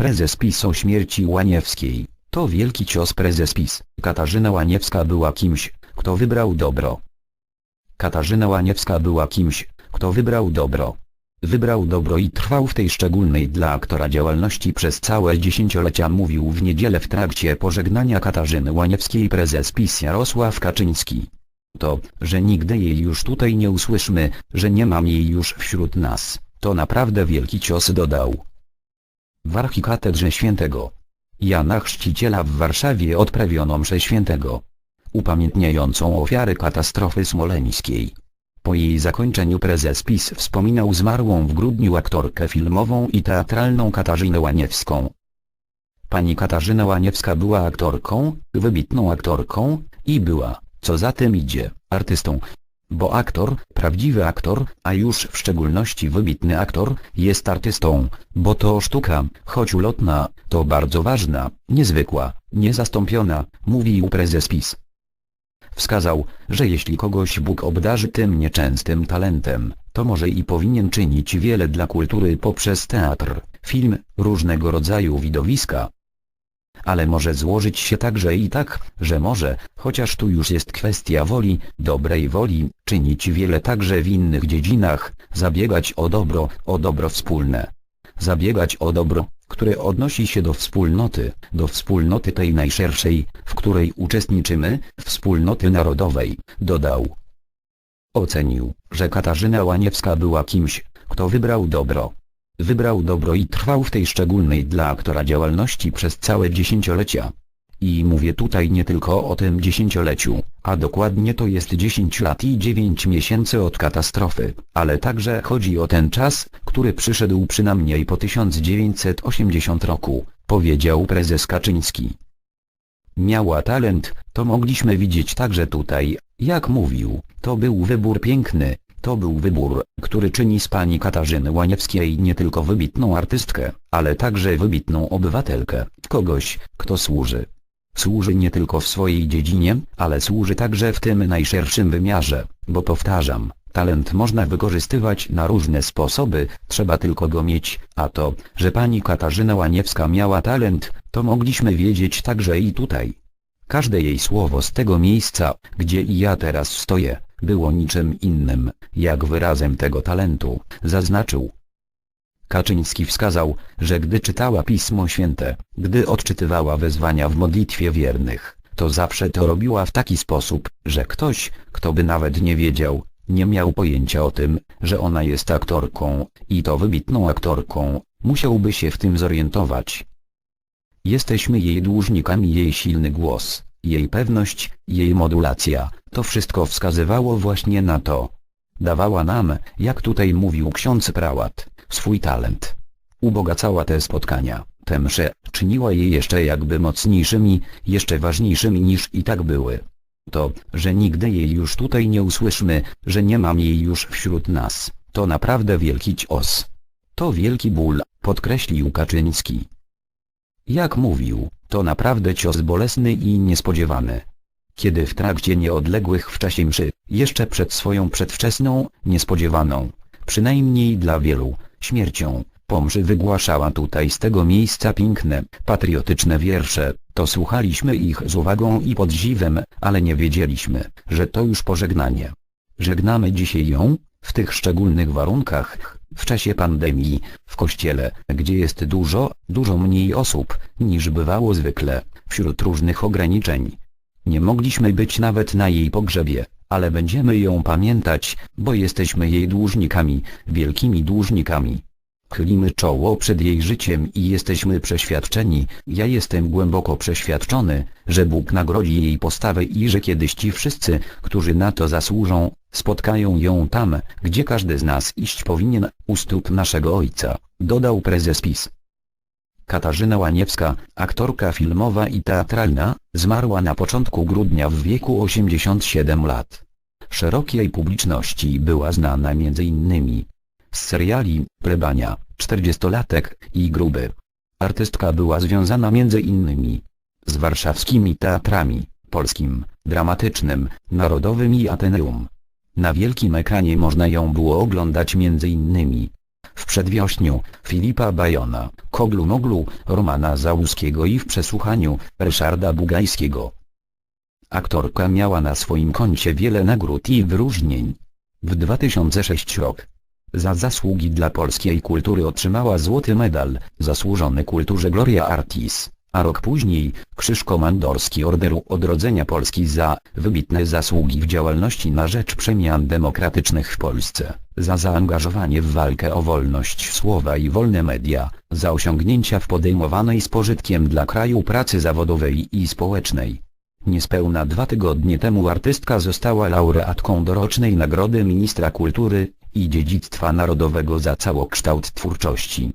Prezes PiS o śmierci Łaniewskiej. To wielki cios prezes PiS. Katarzyna Łaniewska była kimś, kto wybrał dobro. Katarzyna Łaniewska była kimś, kto wybrał dobro. Wybrał dobro i trwał w tej szczególnej dla aktora działalności przez całe dziesięciolecia mówił w niedzielę w trakcie pożegnania Katarzyny Łaniewskiej prezes PiS Jarosław Kaczyński. To, że nigdy jej już tutaj nie usłyszymy, że nie mam jej już wśród nas, to naprawdę wielki cios dodał. W archikatedrze świętego Jana Chrzciciela w Warszawie odprawiono mszę świętego, upamiętniającą ofiary katastrofy smoleńskiej. Po jej zakończeniu prezes PiS wspominał zmarłą w grudniu aktorkę filmową i teatralną Katarzynę Łaniewską. Pani Katarzyna Łaniewska była aktorką, wybitną aktorką, i była, co za tym idzie, artystą. Bo aktor, prawdziwy aktor, a już w szczególności wybitny aktor, jest artystą, bo to sztuka, choć ulotna, to bardzo ważna, niezwykła, niezastąpiona, mówił prezes PiS. Wskazał, że jeśli kogoś Bóg obdarzy tym nieczęstym talentem, to może i powinien czynić wiele dla kultury poprzez teatr, film, różnego rodzaju widowiska. Ale może złożyć się także i tak, że może, chociaż tu już jest kwestia woli, dobrej woli, czynić wiele także w innych dziedzinach, zabiegać o dobro, o dobro wspólne. Zabiegać o dobro, które odnosi się do wspólnoty, do wspólnoty tej najszerszej, w której uczestniczymy, wspólnoty narodowej, dodał. Ocenił, że Katarzyna Łaniewska była kimś, kto wybrał dobro. Wybrał dobro i trwał w tej szczególnej dla aktora działalności przez całe dziesięciolecia. I mówię tutaj nie tylko o tym dziesięcioleciu, a dokładnie to jest 10 lat i 9 miesięcy od katastrofy, ale także chodzi o ten czas, który przyszedł przynajmniej po 1980 roku, powiedział prezes Kaczyński. Miała talent, to mogliśmy widzieć także tutaj, jak mówił, to był wybór piękny, to był wybór, który czyni z pani Katarzyny Łaniewskiej nie tylko wybitną artystkę, ale także wybitną obywatelkę, kogoś, kto służy. Służy nie tylko w swojej dziedzinie, ale służy także w tym najszerszym wymiarze, bo powtarzam, talent można wykorzystywać na różne sposoby, trzeba tylko go mieć, a to, że pani Katarzyna Łaniewska miała talent, to mogliśmy wiedzieć także i tutaj. Każde jej słowo z tego miejsca, gdzie i ja teraz stoję, było niczym innym, jak wyrazem tego talentu, zaznaczył. Kaczyński wskazał, że gdy czytała Pismo Święte, gdy odczytywała wezwania w modlitwie wiernych, to zawsze to robiła w taki sposób, że ktoś, kto by nawet nie wiedział, nie miał pojęcia o tym, że ona jest aktorką, i to wybitną aktorką, musiałby się w tym zorientować. Jesteśmy jej dłużnikami jej silny głos, jej pewność, jej modulacja, to wszystko wskazywało właśnie na to. Dawała nam, jak tutaj mówił ksiądz prałat, swój talent. Ubogacała te spotkania, te msze, czyniła je jeszcze jakby mocniejszymi, jeszcze ważniejszymi niż i tak były. To, że nigdy jej już tutaj nie usłyszymy, że nie mam jej już wśród nas, to naprawdę wielki cios. To wielki ból, podkreślił Kaczyński. Jak mówił, to naprawdę cios bolesny i niespodziewany. Kiedy w trakcie nieodległych w czasie mszy, jeszcze przed swoją przedwczesną, niespodziewaną, przynajmniej dla wielu, śmiercią, po mszy wygłaszała tutaj z tego miejsca piękne, patriotyczne wiersze, to słuchaliśmy ich z uwagą i podziwem, ale nie wiedzieliśmy, że to już pożegnanie. Żegnamy dzisiaj ją, w tych szczególnych warunkach, w czasie pandemii, w kościele, gdzie jest dużo, dużo mniej osób, niż bywało zwykle, wśród różnych ograniczeń. Nie mogliśmy być nawet na jej pogrzebie, ale będziemy ją pamiętać, bo jesteśmy jej dłużnikami, wielkimi dłużnikami. Chylimy czoło przed jej życiem i jesteśmy przeświadczeni, ja jestem głęboko przeświadczony, że Bóg nagrodzi jej postawę i że kiedyś ci wszyscy, którzy na to zasłużą, spotkają ją tam, gdzie każdy z nas iść powinien, u stóp naszego Ojca, dodał prezes PiS. Katarzyna Łaniewska, aktorka filmowa i teatralna, zmarła na początku grudnia w wieku 87 lat. Szerokiej publiczności była znana m.in. z seriali Plebania, 40-latek i Gruby. Artystka była związana m.in. z warszawskimi teatrami, polskim, dramatycznym, narodowym i Ateneum. Na wielkim ekranie można ją było oglądać m.in. w Przedwiośniu, Filipa Bajona, Koglu Moglu, Romana Załuskiego i w Przesłuchaniu, Ryszarda Bugajskiego. Aktorka miała na swoim koncie wiele nagród i wyróżnień. W 2006 rok za zasługi dla polskiej kultury otrzymała złoty medal Zasłużony Kulturze Gloria Artis, a rok później Krzyż Komandorski Orderu Odrodzenia Polski za wybitne zasługi w działalności na rzecz przemian demokratycznych w Polsce, za zaangażowanie w walkę o wolność słowa i wolne media, za osiągnięcia w podejmowanej z pożytkiem dla kraju pracy zawodowej i społecznej. Niespełna dwa tygodnie temu artystka została laureatką dorocznej Nagrody Ministra Kultury i Dziedzictwa Narodowego za całokształt twórczości.